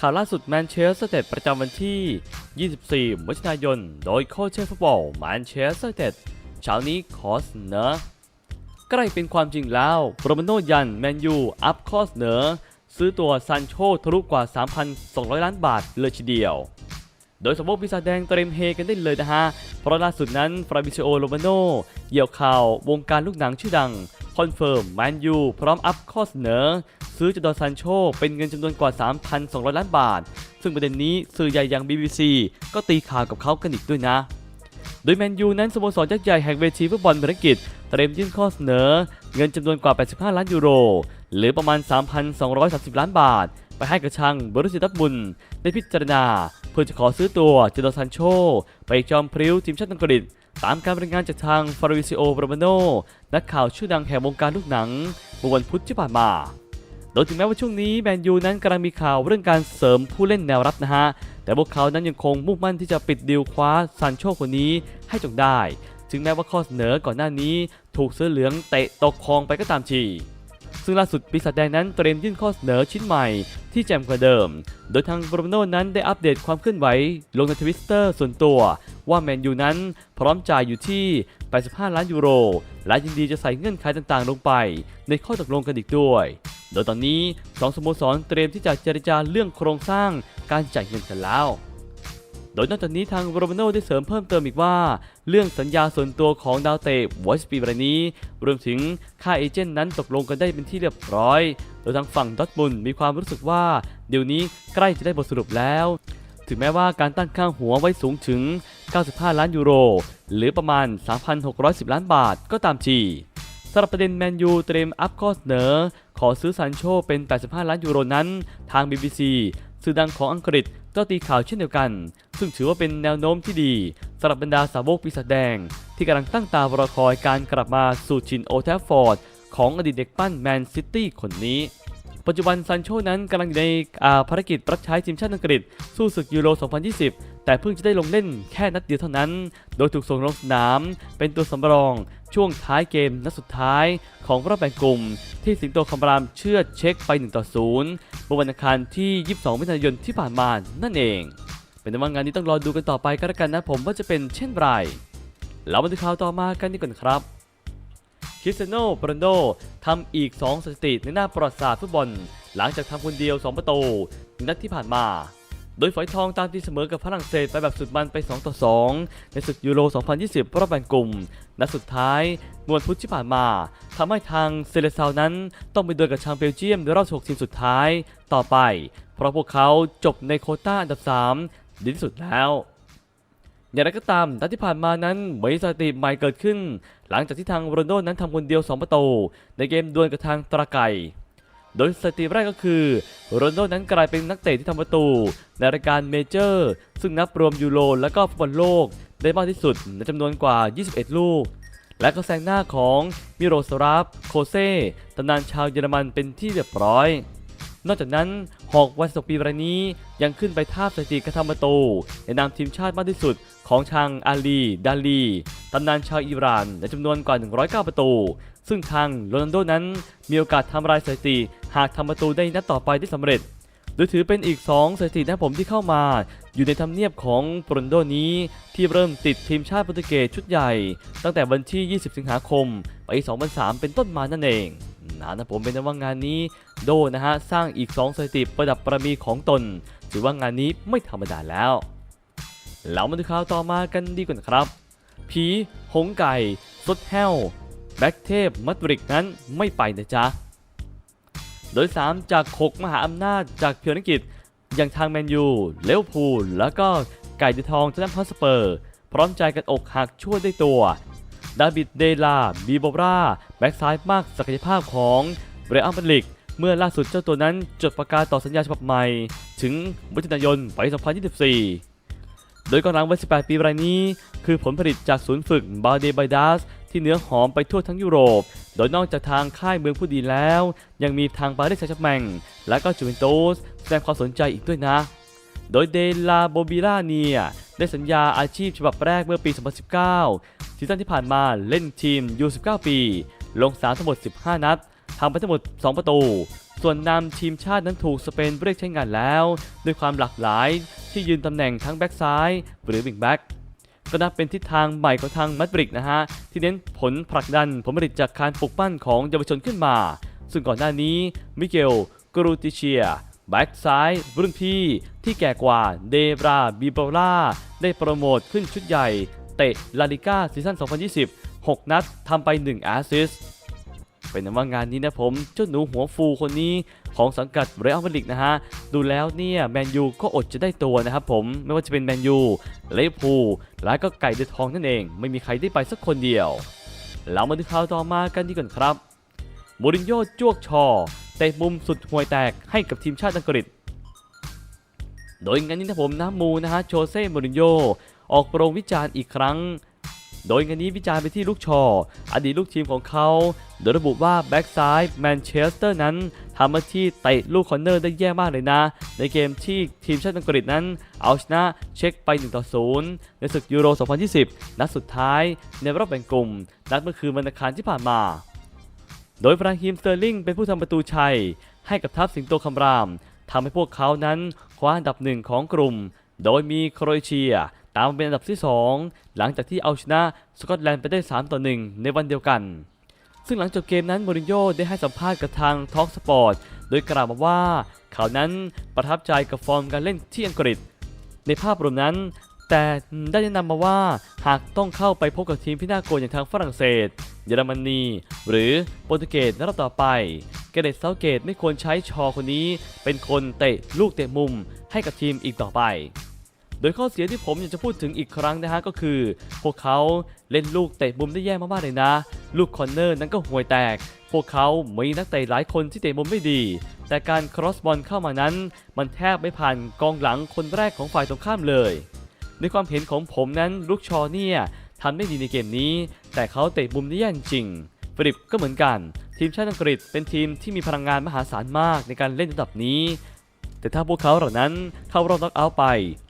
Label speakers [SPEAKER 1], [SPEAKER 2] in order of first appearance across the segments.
[SPEAKER 1] ข่าวล่าสุดแมนเชสเตอร์ประจำวันที่ 24 มิถุนายน โดยโค้ชเชฟฟุตบอลแมนเชสเตอร์เช้านี้ขอเสนอใกล้เป็นความจริงแล้วโรมาโนยันแมนยูอัพข้อเสนอ ซื้อตัวซันโชทะลุกว่า 3,200 ล้านบาทเลยทีเดียว โดยสมมติปีศาจแดงเตรียมเฮกันได้เลยนะฮะ เพราะล่าสุดนั้นฟราบิซิโอโรมาโนเหยี่ยวข่าววงการลูกหนังชื่อดัง คอนเฟิร์มแมนยูพร้อมอัพข้อเสนอ ซื้อจดอซันโชเป็นเงินจำนวนกว่า 3,200 ล้านบาท ซึ่งประเด็นนี้สื่อใหญ่อย่าง BBC ก็ตีข่าวกับเขากันอีกด้วยนะ โดยแมนยูนั้นสโมสรยักษ์ใหญ่แห่งเวทีฟุตบอลภารกิจเตรียมยื่นข้อเสนอ เงินจำนวนกว่า 85 ล้านยูโร หรือประมาณ 3,230 ล้านบาท ไปให้กับช่างบรุสเซดับบุนได้พิจารณา เพื่อจะขอซื้อตัวเจโดซันโช ไปจอมพริ้วทีมชาติอังกฤษ ตามการรายงานจากทางฟาริซิโอโรมาโนนักข่าวชื่อดังแห่งวงการลูกหนังเมื่อวันพุธที่ผ่านมาโดยถึงแม้ว่าช่วงนี้แมนยูนั้นกำลังมีข่าวเรื่องการเสริมผู้เล่นแนวรับนะฮะ แต่พวกเขานั้นยังคงมุ่งมั่นที่จะปิดดีลคว้าซันโชคนนี้ให้จงได้ ถึงแม้ว่าข้อเสนอก่อนหน้านี้ถูกเสื้อเหลืองเตะตกคลองไปก็ตามที ซึ่งล่าสุดปีศาจแดงนั้นเตรียมยื่นข้อเสนอชิ้นใหม่ที่แจ่มกว่าเดิม โดยทางบรูโน่นั้นได้อัปเดตความเคลื่อนไหว ลงในทวิตเตอร์ส่วนตัว ว่าแมนยูนั้นพร้อมจ่ายอยู่ที่ 85 ล้านยูโร และยินดีจะใส่เงื่อนไขต่างๆ ลงไป ในข้อตกลงกันอีกด้วย โดยตอนนี้สองสโมสรเตรียมที่จะเจรจาเรื่องโครงสร้างการจ่ายเงินกันแล้ว โดยนอกจากนี้ทางโรมาโน่ได้เสริมเพิ่มเติมอีกว่า เรื่องสัญญาส่วนตัวของดาวเตะวอชปีรายนี้ รวมถึงค่าเอเจนต์นั้นตกลงกันได้เป็นที่เรียบร้อย โดยทางฝั่งดอทบุนมีความรู้สึกว่า เดี๋ยวนี้ใกล้จะได้บทสรุปแล้ว ถึงแม้ว่าการตั้งค่าหัวไว้สูงถึง 95 ล้านยูโร หรือประมาณ 3,610 ล้านบาทก็ตามทีสำหรับประเด็นแมนยูเตรียมอัพข้อเสนอ ขอซื้อซันโชเป็น 85 ล้านยูโรนั้น ทาง BBC สื่อดังของอังกฤษก็ตีข่าวเช่นเดียวกัน ซึ่งถือว่าเป็นแนวโน้มที่ดีสำหรับบรรดาสาวกปีศาจแดง ที่กำลังตั้งตารอคอยการกลับมาสู่ชินโอแทฟฟอร์ด ของอดีตเด็กปั้นแมนซิตี้คนนี้ ปัจจุบันซันโชนั้นกำลังอยู่ในาภารกิจรับใช้ทีมชาติอังกฤษ สู้ศึกยูโร 2020 แต่เพิ่งจะได้ลงเล่นแค่นัดเดียวเท่านั้น โดยถูกส่งลงสนาม เป็นตัวสำรองช่วงท้ายเกมนัดสุดท้ายของรอบแบ่งกลุ่ม ที่สิงโตคำรามเชื่อเช็คไป1ต่อ0เมื่อวันอังคารที่ 22 มิถุนายนที่ผ่านมานั่นเอง เป็นว่างานนี้ต้องรอดูกันต่อไปก็แล้วกันนะผมว่าจะเป็นเช่นไรเรามาดูข่าวต่อมากันดีกว่าครับคริสเตียโนโรนัลโดทำอีก 2 สถิติในหน้าประวัติศาสตร์ฟุตบอล หลังจากทำคนเดียว 2 ประตูในนัดที่ผ่านมา โดยฝอยทองตามที่เสมอกับฝรั่งเศสไปแบบสุดมันไป 2 ต่อ 2 ในศึกยูโร 2020 รอบแบ่งกลุ่ม นัดสุดท้ายเมื่อวันพุธที่ผ่านมาทำให้ทางเซเลซาวนั้นต้องไปดวลกับชางเบลเยียมในรอบ 16 ทีมสุดท้ายต่อไป เพราะพวกเขาจบในโคต้าอันดับ 3 ดีที่สุดแล้วอย่างไรก็ตามนัดที่ผ่านมานั้นมีสถิติใหม่เกิดขึ้น หลังจากที่ทางโรนโดนั้นทำคนเดียว 2 ประตู ในเกมดวลกับทางตราไก่โดยสถิติแรกก็คือโรนโดนั้นกลายเป็นนักเตะที่ทำประตู ในรายการเมเจอร์ ซึ่งนับรวมยูโรและก็ฟุตบอลโลก ได้มากที่สุดในจำนวนกว่า 21 ลูก และก็แซงหน้าของมิโรสราฟโคเซตำนานชาวเยอรมันเป็นที่เรียบร้อย นอกจากนั้นหอกวันศกปีรายนี้ยังขึ้นไปทาบสถิติกระทำประตูในนามทีมชาติมากที่สุดของชางอาลี ดาลีตำนานชาวอิหร่านในจำนวนกว่า 109 ประตู ซึ่งทางโรนัลโดนั้นมีโอกาสทำลายสถิติหากทำประตูได้นัดต่อไปได้สำเร็จโดยถือเป็นอีก 2สถิตินะผมที่เข้ามา อยู่ในทำเนียบของโรนัลโดนี้ ที่เริ่มติดทีมชาติโปรตุเกสชุดใหญ่ ตั้งแต่วันที่ 20 สิงหาคม ปี 2003 เป็นต้นมานั่นเอง นะนะผมเป็นว่างานนี้โดนะฮะสร้างอีก 2 สถิติประดับประมีของตน ถือว่างานนี้ไม่ธรรมดาแล้วเรามาดูข่าวต่อมากันดีกว่าครับ ผีหงไก่สดแห้วแบ็กเทพมัดริกนั้นไม่ไปนะจ๊ะ โดย 3 จาก 6 มหาอำนาจจากเพียวนักกิจอย่างทางแมนยู เลวพูล แล้วก็ไก่ดีทองทนัมพอสเปอร์ พร้อมใจกันอกหักช่วยได้ตัว ดาบิดเดลาบีโบราแบ็กซ้ายมากศักยภาพของเบรอัมเบลิกเมื่อล่าสุดเจ้าตัวนั้นจดประกาศต่อสัญญาฉบับใหม่ ถึงมิถุนายนปี 2024 โดยกองหลังวัย 18 ปีรายนี้ คือผลผลิตจากศูนย์ฝึกบาเดบ y ดัสที่เนื้อหอมไปทั่วทั้งยุโรป โดยนอกจากทางค่ายเมืองผู้ดีแล้ว ยังมีทางปารีสแซงต์แชร์แมงและก็จูเวนตุสแสดงความสนใจอีกด้วยนะ โดยเดลาโบบิลาเนียได้สัญญาอาชีพฉบับแรกเมื่อปี 2019 ซีซั่นที่ผ่านมาเล่นทีม U19 ปี ลงสนามทั้งหมด 15 นัดทำไปทั้งหมด 2 ประตู ส่วนนำทีมชาตินั้นถูกสเปนเรียกใช้งานแล้ว ด้วยความหลากหลายที่ยืนตำแหน่งทั้งแบ็กซ้าย หรือวิงแบ็กก็นับเป็นทิศทางใหม่ของทางมาดริดนะฮะ ที่เน้นผลผลักดันผลผลิตจากการปลุกปั้นของเยาวชนขึ้นมา ซึ่งก่อนหน้านี้มิเกลกรูติเชียแบ็กซ้ายรุ่นพี่ที่แก่กว่าเดบราบิโบล่าได้โปรโมทขึ้นชุดใหญ่ เตะลาลิก้าซีซั่น 2020 6 นัดทำไป 1 แอสซิสเป็นนั้นว่างานนี้นะผมเจ้าหนูหัวฟูคนนี้ของสังกัดเรอัลมาดริดนะฮะ ดูแล้วเนี่ยแมนยูก็อดจะได้ตัวนะครับผมไม่ว่าจะเป็นแมนยูเลฟพูและก็ไก่เดือดทองนั่นเอง ไม่มีใครได้ไปสักคนเดียว เรามาดูข่าวต่อมากันดีก่อนครับมูรินโญ่จ้วกชอเตะมุมสุดห่วยแตกให้กับทีมชาติอังกฤษโดยงานนี้นะผมนะมูนะฮะโชเซ่มูรินโญ่ ออกโรงวิจารณ์อีกครั้ง โดยงานนี้วิจารณ์ไปที่ลูกชอ อดีตลูกทีมของเขา โดยระบุว่าแบ็กซ้ายแมนเชสเตอร์นั้นทำหน้าที่เตะลูกคอร์เนอร์ได้แย่มากเลยนะ ในเกมที่ทีมชาติอังกฤษนั้น เอาชนะเช็คไป 1 ต่อ 0 ในศึกยูโร 2020 นัดสุดท้ายในรอบแบ่งกลุ่ม นัดเมื่อคืนวันอังคารที่ผ่านมา โดยฟรานฮิมสเตอร์ลิงเป็นผู้ทำประตูชัย ให้กับทัพสิงโตคำรามทำให้พวกเขานั้นคว้าอันดับหนึ่งของกลุ่ม โดยมีโครเอเชีย ตามมาเป็นอันดับที่ 2 หลังจากที่เอาชนะสกอตแลนด์ไปได้ 3 ต่อ 1 ในวันเดียวกัน ซึ่งหลังจบเกมนั้นโมรินโญ่ได้ให้สัมภาษณ์กับทางท็อ l k สปอร์ตโดยกล่าวมาว่า เขานั้นประทับใจกับฟอร์มการเล่นที่อังกฤษ ในภาพรวมนั้น แต่ได้แนะนำมาว่าหากต้องเข้าไปพบกับทีมที่น่ากลัวอย่างทางฝรั่งเศส เยอรมนี หรือโปรตุเกสในรอบต่อไปเกเรตเซาเกตไม่ควรใช้ชอคนนี้ เป็นคนเตะลูกเตะมุมให้กับทีมอีกต่อไป ดยข้อเสียที่ผมอยากจะพูดถึงอีกครั้งนะฮะก็คือ พวกเขาเล่นลูกเตะมุมได้แย่มากๆเลยนะ ลูกคอร์เนอร์นั้นก็ห่วยแตก พวกเขามีนักเตะหลายคนที่เตะมุมไม่ดี แต่การครอสบอลเข้ามานั้น มันแทบไม่ผ่านกองหลังคนแรกของฝ่ายตรงข้ามเลย ในความเห็นของผมนั้นลูกชอเนี่ยทำได้ดีในเกมนี้ แต่เขาเตะมุมได้แย่จริงฟริปก็เหมือนกัน ทีมชาติอังกฤษเป็นทีมที่มีพลังงานมหาศาลมากในการเล่นระดับนี้ แต่ถ้าพวกเขาเหล่านั้นเข้ารอบน็อกเอาท์ไป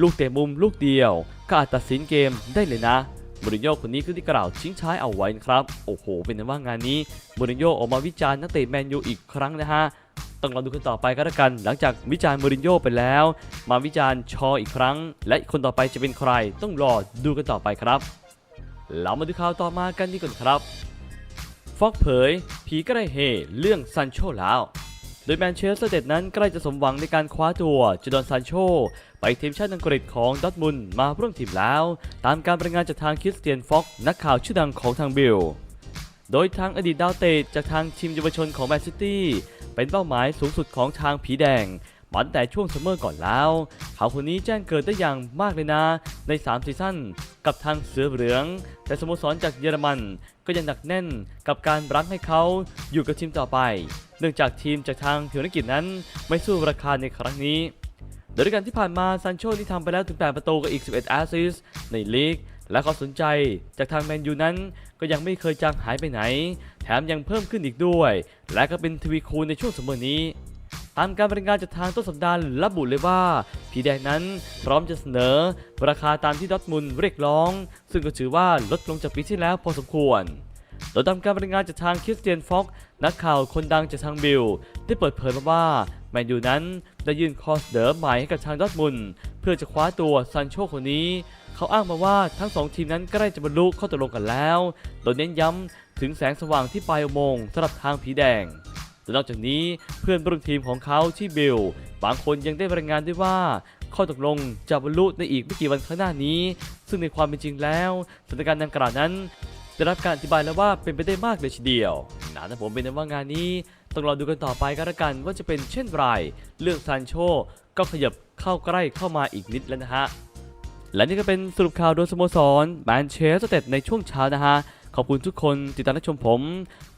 [SPEAKER 1] ลูกเตะมุมลูกเดียว ก็อาจตัดสินเกมได้เลยนะมูรินโญ่คนนี้คือที่กล่าวทิ้งท้ายเอาไว้นะครับ โอ้โห เป็นนั้นว่างานนี้มูรินโญ่ออกมาวิจารณ์นักเตะแมนยูอีกครั้งนะฮะต้องรอดูกันต่อไปก็แล้วกัน หลังจากวิจารณ์มูรินโญ่ไปแล้ว มาวิจารณ์ชออีกครั้ง และคนต่อไปจะเป็นใคร ต้องรอดูกันต่อไปครับเรามาดูข่าวต่อมากันดีก่อนครับ ฟอกเผย ผีก็ได้เฮเรื่องซันโชแล้ว โดยแมนเชสเตอร์เดดนั้นใกล้จะสมหวังในการคว้าตัวจดอนซานโช ไปทีมชาติอังกฤษของดอทมุนมาร่วมทีมแล้ว ตามการรายงานจากทางคริสเตียนฟ็อกนักข่าวชื่อดังของทางบิลโดยทางอดีตดาวเตะจากทางทีมเยาวชนของแมนซิตี้เป็นเป้าหมายสูงสุดของทางผีแดงมาตั้งแต่ช่วงซัมเมอร์ก่อนแล้ว เขาคนนี้แจ้งเกิดได้อย่างมากเลยนะ ใน 3 ซีซั่นกับทางเสือเหลือง แต่สโมสรจากเยอรมันก็ยังหนักแน่นกับการรั้งให้เขาอยู่กับทีมต่อไป เนื่องจากทีมจากทางธุรกิจนั้นไม่สู้ราคาในครั้งนี้ โดยด้วยกันที่ผ่านมาซันโชที่ทำไปแล้วถึง 8 ประตูกับอีก 11 แอสซิสในลีก และความสนใจจากทางแมนยูนั้นก็ยังไม่เคยจางหายไปไหน แถมยังเพิ่มขึ้นอีกด้วย และก็เป็นทวีคูณในช่วงเสมอนี้ตามการบรรยายงานจากทางต้นสัปดาห์ระบุเลยว่า ผีแดงนั้นพร้อมจะเสนอ ราคาตามที่ดอทมุนเรียกร้อง ซึ่งก็ถือว่าลดลงจากปีที่แล้วพอสมควร โดยตามการบรายงานจากทางคริสเตียนฟ็อกนักข่าวคนดังจากทางบิล ได้เปิดเผยมาว่าแมนยูนั้นได้ยื่นคอเสนอใหม่ให้กับทางดอทมุนเพื่อจะคว้าตัวซันโชคนนี้ เขาอ้างมาว่าทั้งสองทีมนั้นใกล้จะบรรลุข้อตกลงกันแล้ว โดยเน้นย้ำถึงแสงสว่างที่ปลายอุโมงค์สำหรับทางผีแดงและนอกจากนี้เพื่อนร่วมทีมของเขาที่บิลบางคนยังได้รายงานด้วยว่า ข้อตกลงจะบรรลุในอีกไม่กี่วันข้างหน้านี้ ซึ่งในความเป็นจริงแล้วสถานการณ์ดังกล่าวนั้น ได้รับการอธิบายแล้วว่าเป็นไปได้มากเลยทีเดียวนะนะผมเป็นนะว่างานนี้ต้องรอดูกันต่อไปก็แล้วกันว่าจะเป็นเช่นไรเรื่องซานโชก็ขยับเข้าใกล้เข้ามาอีกนิดแล้วนะฮะและนี่ก็เป็นสรุปข่าวโดยสโมสรแมนเชสเตอร์ในช่วงเช้านะฮะ ขอบคุณทุกคนติดตามรับชมผม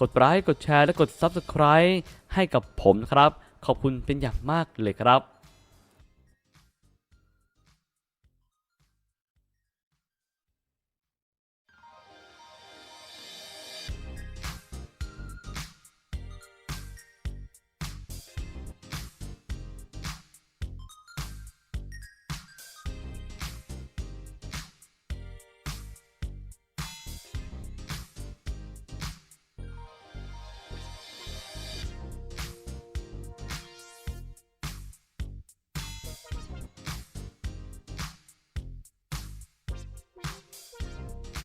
[SPEAKER 1] กดไลค์กดแชร์และกด Subscribe ให้กับผมนะครับ ขอบคุณเป็นอย่างมากเลยครับ